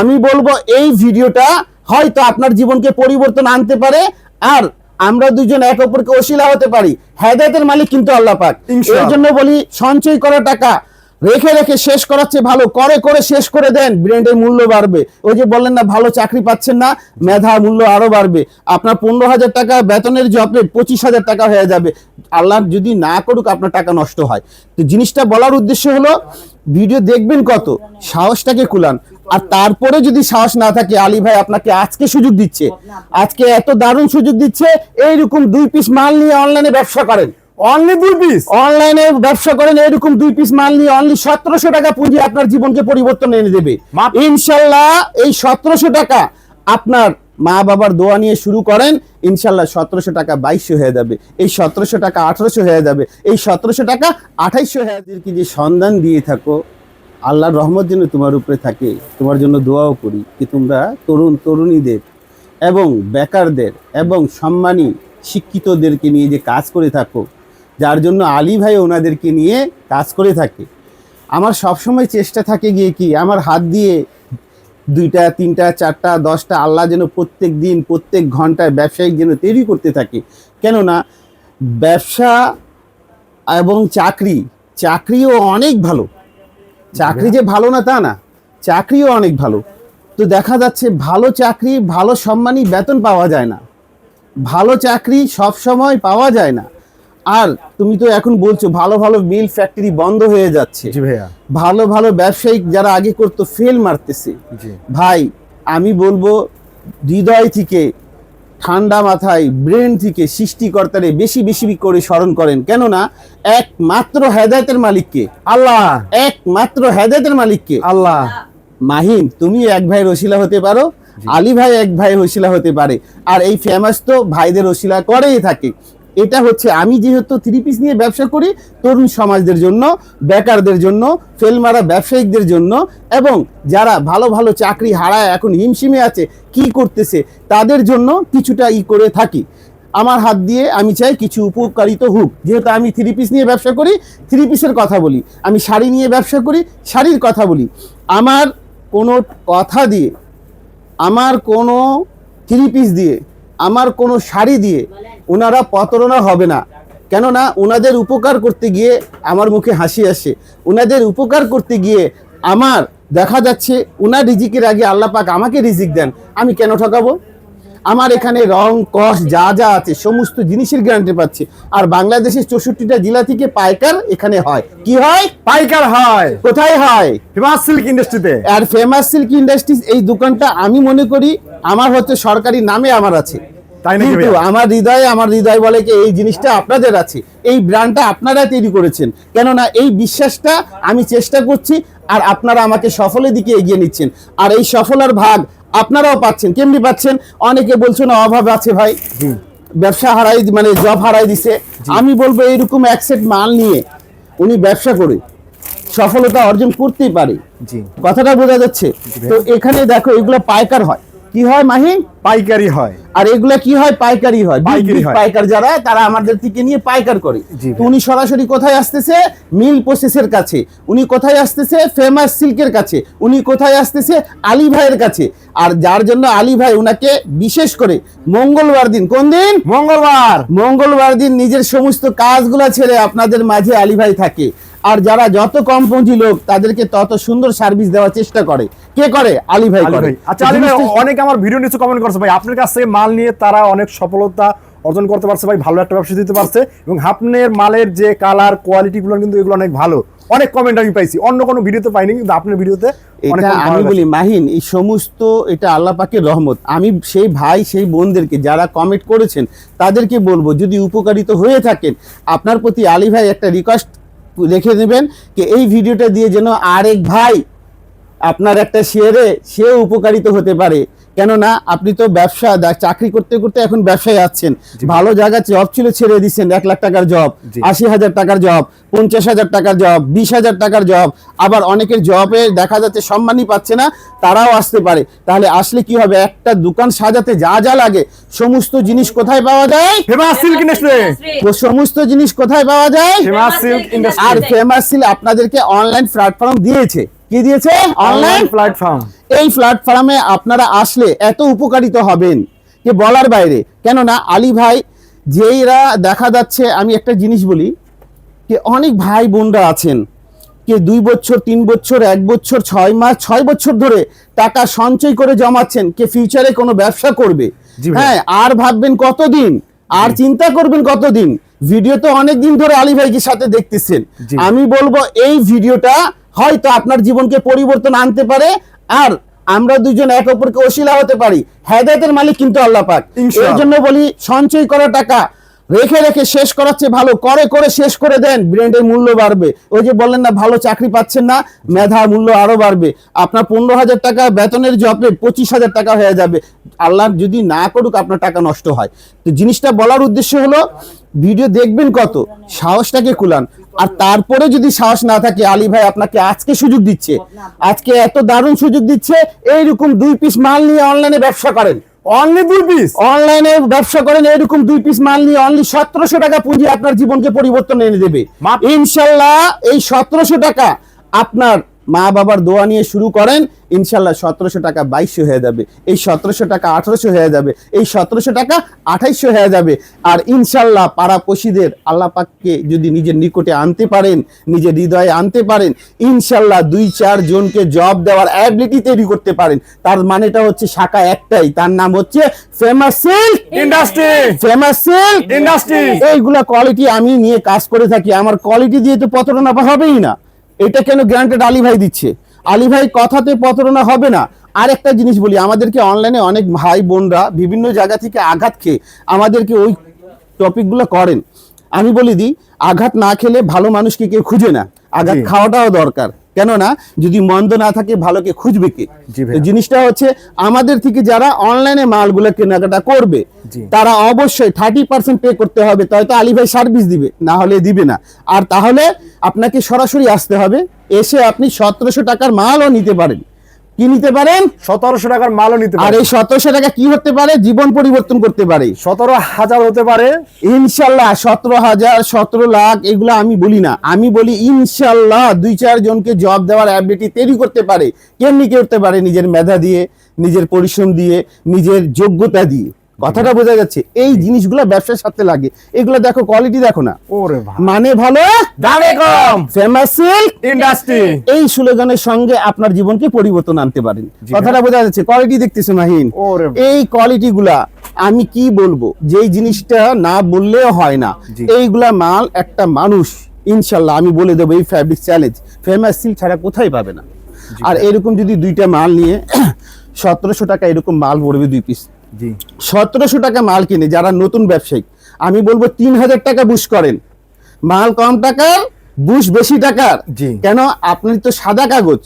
আমি বলব এই ভিডিওটা হয়তো আপনার জীবনকে পরিবর্তন আনতে পারে আর আমরা দুজন এক অপরকে ওসিলা হতে পারি। হেদায়তের মালিক কিন্তু আল্লাহ পাক। এর জন্য বলি সঞ্চয় করা টাকা রেখে রেখে শেষ করার চেয়ে ভালো করে করে শেষ করে দেন ব্র্যান্ডের মূল্য বাড়বে। ওই যে বললেন না ভালো চাকরি পাচ্ছেন না মেধা মূল্য আরও বাড়বে। আপনার পনেরো হাজার টাকা বেতনের জব পঁচিশ হাজার টাকা হয়ে যাবে। আল্লাহ যদি না করুক আপনার টাকা নষ্ট হয়। তো জিনিসটা বলার উদ্দেশ্য হলো ভিডিও দেখবেন কত? সাহসটাকে কুলান। আর তারপরে যদি সাহস না থাকে আলী ভাই আপনাকে আজকে সুযোগ দিচ্ছে। আজকে এত দারুণ সুযোগ দিচ্ছে এইরকম দুই পিস মাল নিয়ে অনলাইনে ব্যবসা করেন। অনলি দুই পিস অনলাইনে ব্যবসা করেন এরকম দুই পিস মাল নিয়ে অনলি সতেরোশো টাকা পুঁজি আপনার জীবনকে পরিবর্তন এনে দেবে। ইনশাল্লাহ এই সতেরোশো টাকা আপনার মা বাবার দোয়া নিয়ে শুরু করেন ইনশাল্লাহ সতেরোশো টাকা বাইশশো হয়ে যাবে। এই সতেরোশো টাকা আঠারোশো হয়ে যাবে। এই সতেরোশো টাকা আঠাইশশো হয়ে যে সন্ধান দিয়ে থাকো। আল্লাহর রহমত যেন তোমার উপরে থাকে, তোমার জন্য দোয়াও করি কি তোমরা তরুণ তরুণীদের এবং বেকারদের এবং সম্মানী শিক্ষিতদেরকে নিয়ে যে কাজ করে থাকো, যার জন্য আলী ভাই ওনাদেরকে নিয়ে কাজ করে থাকে। আমার সবসময় চেষ্টা থাকে গিয়ে কি আমার হাত দিয়ে দুইটা, তিনটা, চারটা, দশটা আল্লাহ যেন প্রত্যেক দিন, প্রত্যেক ঘন্টায় ব্যবসায়িক যেন তৈরি করতে থাকে। কেননা ব্যবসা এবং চাকরি, চাকরিও অনেক ভালো। চাকরি যে ভালো না তা না চাকরিও অনেক ভালো। তো দেখা যাচ্ছে ভালো চাকরি ভালো সম্মানী বেতন পাওয়া যায় না। ভালো চাকরি সব সময় পাওয়া যায় না। আর তুমি তো এখন বলছো ভালো ভালো মিল ফ্যাক্টরি বন্ধ হয়ে যাচ্ছে। ভাইয়া। ভালো ভালো ব্যবসায়িক যারা আগে করতো ফেল মারতেছে। ভাই আমি বলব হৃদয় থেকে ঠান্ডা মাথায় ব্রেন থেকে সৃষ্টিকর্তারে বেশি বেশি করে স্মরণ করেন। কেননা একমাত্র হেদায়তের মালিককে। আল্লাহ। একমাত্র হেদায়তের মালিককে। আল্লাহ। মাহিম তুমি এক ভাই রসিলা হতে পারো আলী ভাই এক ভাই রসিলা হতে পারে। আর এই ফেমাস তো ভাইদের রসিলা করেই থাকে। এটা হচ্ছে আমি যেহেতু থ্রি পিস নিয়ে ব্যবসা করি, তরুণ সমাজদের জন্য, বেকারদের জন্য, ফেলমারা ব্যবসায়িকদের জন্য, এবং যারা ভালো ভালো চাকরি হারায়, এখন হিমশিমে আছে, কি করতেছে, তাদের জন্য কিছুটা ই করে থাকি। আমার হাত দিয়ে আমি চাই কিছু উপকারিত হোক। যেহেতু আমি থ্রি পিস নিয়ে ব্যবসা করি থ্রি পিসের কথা বলি। আমি শাড়ি নিয়ে ব্যবসা করি, শাড়ির কথা বলি। আমার কোনো কথা দিয়ে, আমার কোনো থ্রি পিস দিয়ে আমার কোনো শাড়ি দিয়ে ওনারা প্রতারণা হবে না। কেননা ওনাদের উপকার করতে গিয়ে আমার মুখে হাসি আসে। ওনাদের উপকার করতে গিয়ে আমার দেখা যাচ্ছে ওনার রিজিকের আগে আল্লাহ পাক আমাকে রিজিক দেন। আমি কেন ঠকাবো? আমার এখানে রং কস যা যা আছে সমস্ত জিনিসের গ্যারান্টি পাচ্ছি। আর বাংলাদেশের চৌষট্টিটা জেলা থেকে পাইকার এখানে হয়। কি হয়? পাইকার হয়। কোথায় হয়? ফেমাস সিল্ক ইন্ডাস্ট্রিতে আর ফেমাস সিল্ক ইন্ডাস্ট্রিজ এই দোকানটা আমি মনে করি আমার হচ্ছে সরকারি নামে আমার আছে। কিন্তু আমার হৃদয়ে আমার হৃদয় বলে কি এই জিনিসটা আপনাদের আছে? এই ব্র্যান্ডটা আপনারা তৈরি করেছেন। কেননা এই বিশ্বাসটা আমি চেষ্টা করছি আর আপনারা আমাকে সফলের দিকে এগিয়ে নিচ্ছেন। আর এই সফলার ভাগ আপনারাও পাচ্ছেন কেমনি পাচ্ছেন? অনেকে বলছেন অভাব আছে ভাই। ব্যবসা হারাই মানে জব হারাই দিছে। আমি বলব এইরকম এক সেট মাল নিয়ে উনি ব্যবসা করে সফলতা অর্জন করতেই পারে। কথাটা বোঝা যাচ্ছে। তো এখানে দেখো এগুলো পাইকার হয়। কি হয় মাহি? পাইকারি হয়। আর এগুলা কি হয়? পাইকারি হয়। পাইকারি হয়। পাইকার যারা তারা আমাদের থেকে নিয়ে পাইকার করে। উনি সরাসরি কোথায় আসতেছে? মিল প্রসেসের কাছে। উনি কোথায় আসতেছে? ফেমাস সিল্কের কাছে। উনি কোথায় আসতেছে? আলী ভাইয়ের কাছে। আর যার জন্য আলী ভাই উনাকে বিশেষ করে মঙ্গলবার দিন কোন দিন? মঙ্গলবার। মঙ্গলবার দিন নিজের সমস্ত কাজগুলা ছেড়ে আপনাদের মাঝে আলী ভাই থাকে। আর যারা যত কম পুঁজি লোক তাদেরকে তত সুন্দর সার্ভিস দেওয়ার চেষ্টা করে। কে করে? আলী ভাই করে। আচ্ছা আলী ভাই অনেক আমার ভিডিও নিচে কমেন্ট করছে ভাই আপনার কাছে মাল নিয়ে তারা অনেক সফলতা অর্জন করতে পারছে ভাই ভালো একটা ব্যবসা দিতে পারছে এবং আপনার মালের যে কালার কোয়ালিটি গুলো কিন্তু এগুলো অনেক ভালো। অনেক কমেন্ট আমি পাইছি অন্য কোনো ভিডিওতে পাইনি কিন্তু আপনার ভিডিওতে অনেক এটা আমি বলি মাহিন এই সমস্ত এটা আল্লাহ পাকের রহমত। আমি সেই ভাই সেই বোনদেরকে যারা কমেন্ট করেছেন তাদেরকে বলব যদি উপকারিত হয়ে থাকেন আপনার প্রতি আলী ভাই একটা রিকোয়েস্ট রেখে নেবেন যে এই ভিডিওটা দিয়ে যেন আরেক ভাই আপনার একটা শেয়ারে সেও উপকারিত হতে পারে। কেননা আপনি তো ব্যবসা চাকরি করতে করতে এখন ব্যবসায় আছেন। ভালো জায়গা জব ছিল ছেড়ে দিচ্ছেন এক লাখ টাকার জব আশি হাজার টাকার জব পঞ্চাশ হাজার টাকার জব বিশ হাজার টাকার জব আবার অনেকের জবে দেখা যাচ্ছে সম্মানই পাচ্ছে না তারাও আসতে পারে। তাহলে আসলে কি হবে? একটা দোকান সাজাতে যা যা লাগে সমস্ত জিনিস কোথায় পাওয়া যায়? ফেমাস সিল্ক ইন্ডাস্ট্রি তো সমস্ত জিনিস কোথায় পাওয়া যায়? ফেমাস সিল্ক ইন্ডাস্ট্রি আর ফেমাস সিল আপনাদেরকে অনলাইন প্ল্যাটফর্ম দিয়েছে। কি দিয়েছে? অনলাইন প্ল্যাটফর্ম এই প্ল্যাটফর্মে আপনারা আসলে এত উপকারিত হবেন যে বলার বাইরে। কেননা আলী ভাই যেইরা দেখা যাচ্ছে আমি একটা জিনিস বলি যে অনেক ভাই বোনরা আছেন কে দুই বছর তিন বছর এক বছর ছয় মাস ছয় বছর ধরে টাকা সঞ্চয় করে জমাচ্ছেন কে ফিউচারে কোনো ব্যবসা করবে। হ্যাঁ আর ভাববেন কতদিন? আর চিন্তা করবেন কতদিন? ভিডিও তো অনেকদিন ধরে আলী ভাইকে সাথে দেখতেছেন। আমি বলব এই ভিডিওটা হয়তো আপনার জীবনকে পরিবর্তন আনতে পারে আর আমরা দুজন এক অপরকে অশিলা হতে পারি। হেদায়তের মালিক কিন্তু আল্লাহ পাক। এই জন্য বলি সঞ্চয় করা টাকা রেখে রেখে শেষ করাচ্ছে, ভালো করে করে শেষ করে দেন ব্র্যান্ডের মূল্য বাড়বে। ওই যে বললেন না, ভালো চাকরি পাচ্ছেন না মেধা মূল্য আরও বাড়বে। আপনার পনেরো হাজার টাকা বেতনের জবে পঁচিশ হাজার টাকা হয়ে যাবে। আল্লাহ যদি না করুক, আপনার টাকা নষ্ট হয়। তো জিনিসটা বলার উদ্দেশ্য হলো ভিডিও দেখবেন কত? সাহসটাকে কুলান। আর তারপরে যদি সাহস না থাকে, আলী ভাই আপনাকে আজকে সুযোগ দিচ্ছে। আজকে এত দারুণ সুযোগ দিচ্ছে, এইরকম দুই পিস মাল নিয়ে অনলাইনে ব্যবসা করেন। অনলি দুই পিস অনলাইনে ব্যবসা করেন এরকম দুই পিস মাল নিয়ে অনলি সতেরোশো টাকা পুঁজি আপনার জীবনকে পরিবর্তন এনে দেবে। ইনশাল্লাহ এই সতেরোশো টাকা আপনার মা বাবার দোয়া নিয়ে শুরু করেন ইনশাল্লাহ সতেরোশো টাকা বাইশশো হয়ে যাবে। এই সতেরোশো টাকা আঠারোশো হয়ে যাবে। এই সতেরোশো টাকা আঠাইশশো হয়ে যাবে। আর ইনশাল্লাহ পাড়াপড়শিদের আল্লাহ পাককে যদি নিজের নিকটে আনতে পারেন নিজের হৃদয়ে আনতে পারেন ইনশাল্লাহ দুই চার জনকে জব দেওয়ার অ্যাবিলিটি তৈরি করতে পারেন। তার মানেটা হচ্ছে শাখা একটাই। তার নাম হচ্ছে Famous Silk Industry Famous Silk Industry এইগুলা কোয়ালিটি আমি নিয়ে কাজ করে থাকি। আমার কোয়ালিটি দিয়ে তো প্রতারণা হবেই না। এটা কেন গ্রান্টেড আলী ভাই দিচ্ছে? আলী ভাই কথাতে প্রতারণা হবে না। আর একটা জিনিস বলি আমাদেরকে অনলাইনে অনেক ভাই বোনরা বিভিন্ন জায়গা থেকে আঘাত খেয়ে আমাদেরকে ওই টপিকগুলো করেন। আমি বলি দিই আঘাত না খেলে ভালো মানুষকে কেউ খুঁজে না। আঘাত খাওয়াটাও দরকার। কেননা যদি মন্দ না থাকে ভালোকে খুঁজবে কে? জি ভাইয়া। জিনিসটা হচ্ছে আমাদের থেকে যারা অনলাইনে মালগুলো কেনাকাটা করবে। তারা অবশ্যই থার্টি পার্সেন্ট পে করতে হবে হয়তো আলী ভাই সার্ভিস দিবে। না হলে দিবে না। আর তাহলে আপনাকে সরাসরি আসতে হবে এসে আপনি সতেরোশো টাকার মালও নিতে পারেন। কি নিতে পারেন? সতেরোশো টাকার মালও নিতে আর এই সতেরোশো টাকা কি হতে পারে? জীবন পরিবর্তন করতে পারে। সতেরো হাজার হতে পারে। ইনশাল্লাহ সতেরো হাজার সতেরো লাখ এগুলো আমি বলি না। আমি বলি ইনশাল্লাহ দুই চার জনকে জব দেওয়ার অ্যাবিলিটি তৈরি করতে পারে। কেমনি করতে পারে? নিজের মেধা দিয়ে নিজের পরিশ্রম দিয়ে নিজের যোগ্যতা দিয়ে। কথাটা বোঝা যাচ্ছে। এই জিনিসগুলো ব্যবসার সাথে লাগে। এগুলো দেখো কোয়ালিটি দেখো না। ওরে মানে ভালো? দামে কম। ফেমাস ইন্ডাস্ট্রি এই স্লোগানের সঙ্গে আপনার জীবনকে পরিবর্তন আনতে পারেন। কথাটা বোঝা যাচ্ছে। কোয়ালিটি দেখতেছো মাহিন? এই কোয়ালিটি গুলা আমি কি বলব? যেই জিনিসটা না বললেও হয় না। এইগুলা মাল একটা মানুষ ইনশাল্লাহ আমি বলে দেবো এই ফ্যাব্রিক চ্যালেঞ্জ ফেমাস সিল্ক ছাড়া কোথায় পাবে না? আর এরকম যদি দুইটা মাল নিয়ে সতেরোশো টাকা এরকম মাল পড়বে দুই পিস সতেরোশো টাকা মাল কিনে যারা নতুন ব্যবসায়ী আমি বলব তিন হাজার টাকা বুশ করেন। মাল কম টাকার বুশ বেশি টাকার। কেন? আপনি তো সাদা কাগজ।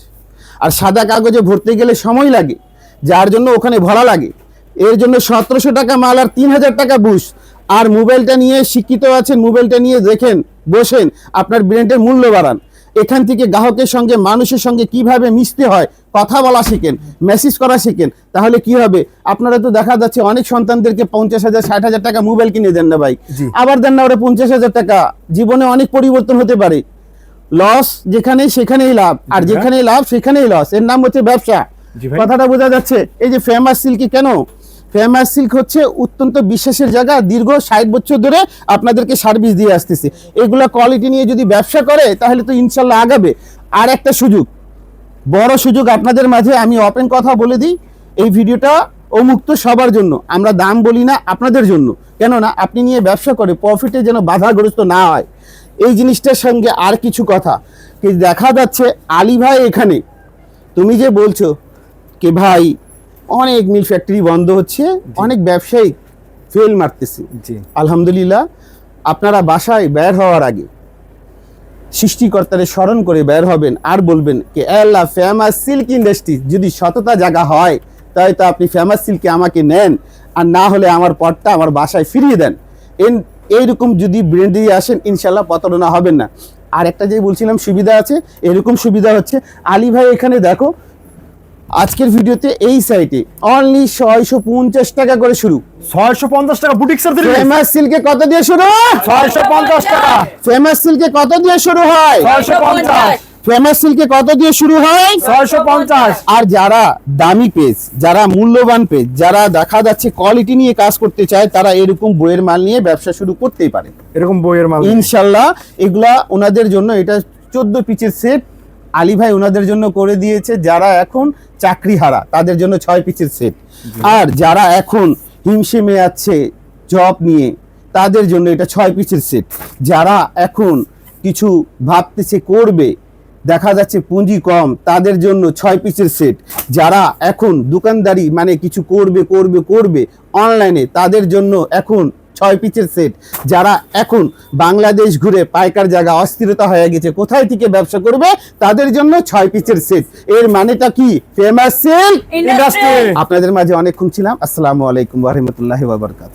আর সাদা কাগজে ভরতে গেলে সময় লাগে যার জন্য ওখানে ভরা লাগে। এর জন্য সতেরোশো টাকা মাল আর তিন হাজার টাকা বুশ। আর মোবাইলটা নিয়ে শিক্ষিত আছেন মোবাইলটা নিয়ে দেখেন বসেন আপনার ব্রেন্ডের মূল্য বাড়ান। এখান থেকে গ্রাহকের সঙ্গে মানুষের সঙ্গে কীভাবে মিশতে হয় কথা বলা শিখেন মেসেজ করা শিখেন তাহলে কি হবে? আপনারা তো দেখা যাচ্ছে অনেক সন্তানদেরকে পঞ্চাশ হাজার ষাট হাজার টাকা মোবাইল কিনে দেন না ভাই। আবার দেন না ওরা পঞ্চাশ হাজার টাকা। জীবনে অনেক পরিবর্তন হতে পারে। লস যেখানে সেখানেই লাভ। আর। যেখানেই লাভ সেখানেই লস এর নাম হচ্ছে ব্যবসা। কথাটা বোঝা যাচ্ছে এই যে ফেমাস সিল্কি কেন? ফেমাস সিল্ক হচ্ছে অত্যন্ত বিশ্বাসের জায়গা। দীর্ঘ ষাট বছর ধরে আপনাদেরকে সার্ভিস দিয়ে আসতেছে। এগুলা কোয়ালিটি নিয়ে যদি ব্যবসা করে তাহলে তো ইনশাল্লাহ আগাবে। আর একটা সুযোগ বড় সুযোগ আপনাদের মাঝে আমি ওপেন কথা বলে দিই। এই ভিডিওটা অমুক্ত সবার জন্য। আমরা দাম বলি না আপনাদের জন্য। কেননা আপনি নিয়ে ব্যবসা করে প্রফিটে যেন বাধাগ্রস্ত না হয়। এই জিনিসটার সঙ্গে আর কিছু কথা। কি দেখা যাচ্ছে আলী ভাই এখানে। তুমি যে বলছো কে ভাই অনেক মিল ফ্যাক্টরি বন্ধ হচ্ছে অনেক ব্যবসায়ী ফেল মারতেছে। জি। আলহামদুলিল্লাহ আপনারা বাসায় বের হওয়ার আগে সৃষ্টিকর্তারে স্মরণ করে বের হবেন আর বলবেন কি, আল্লাহ ফেমাস সিল্ক ইন্ডাস্ট্রি যদি সততা জায়গা হয়, তাই তো আপনি ফেমাস সিল্কে আমাকে নেন, আর না হলে আমার পটটা আমার বাসায় ফিরিয়ে দেন। এন- এইরকম যদি ব্র্যান্ড দিয়ে আসেন ইনশাল্লাহ প্রতারণা হবেন না। আর একটা যে বলছিলাম, সুবিধা আছে, এরকম সুবিধা হচ্ছে, আলী ভাই এখানে দেখো আজকের ভিডিওতে এই সাইটে অনলি ছয়শো পঞ্চাশ টাকা করে শুরু। ছয়শো পঞ্চাশ টাকা বুটিক ফেমাস সিল্কে কত দিয়ে শুরু? ছয়শো পঞ্চাশ টাকা। ফেমাস সিল্কে কত দিয়ে শুরু হয়? ছয়শো পঞ্চাশ। ফেমাস সিল্কে কত দিয়ে শুরু হয়? ছয়শো পঞ্চাশ। আর যারা দামি পেজ যারা মূল্যবান পেজ যারা দেখা যাচ্ছে কোয়ালিটি নিয়ে কাজ করতে চায় তারা এরকম বইয়ের মাল নিয়ে ব্যবসা শুরু করতেই পারে। এরকম বইয়ের মাল ইনশাল্লাহ এগুলা ওনাদের জন্য এটা চোদ্দ পিচের সেট আলী ভাই ওনাদের জন্য করে দিয়েছে, যারা এখন চাকরি হারা তাদের জন্য ছয় পিচের সেট আর যারা এখন হিমশিমে আছে জব নিয়ে, তাদের জন্য এটা ছয় পিচের সেট যারা এখন কিছু ভাবতেছে করবে, দেখা যাচ্ছে পুঁজি কম, তাদের জন্য ছয় পিসের সেট যারা এখন দোকানদারি মানে কিছু করবে করবে করবে অনলাইনে তাদের জন্য এখন ছয় পিচের সেট যারা এখন বাংলাদেশ ঘুরে পাইকার জায়গা অস্থিরতা হয়ে গেছে কোথায় থেকে ব্যবসা করবে? তাদের জন্য ছয় পিচের সেট। এর মানেটা কি? ফেমাস সেল ইন্ডাস্ট্রি আপনাদের মাঝে অনেকক্ষণ ছিলাম। আসসালামু আলাইকুম রহমতুল্লাহ বাবরকাত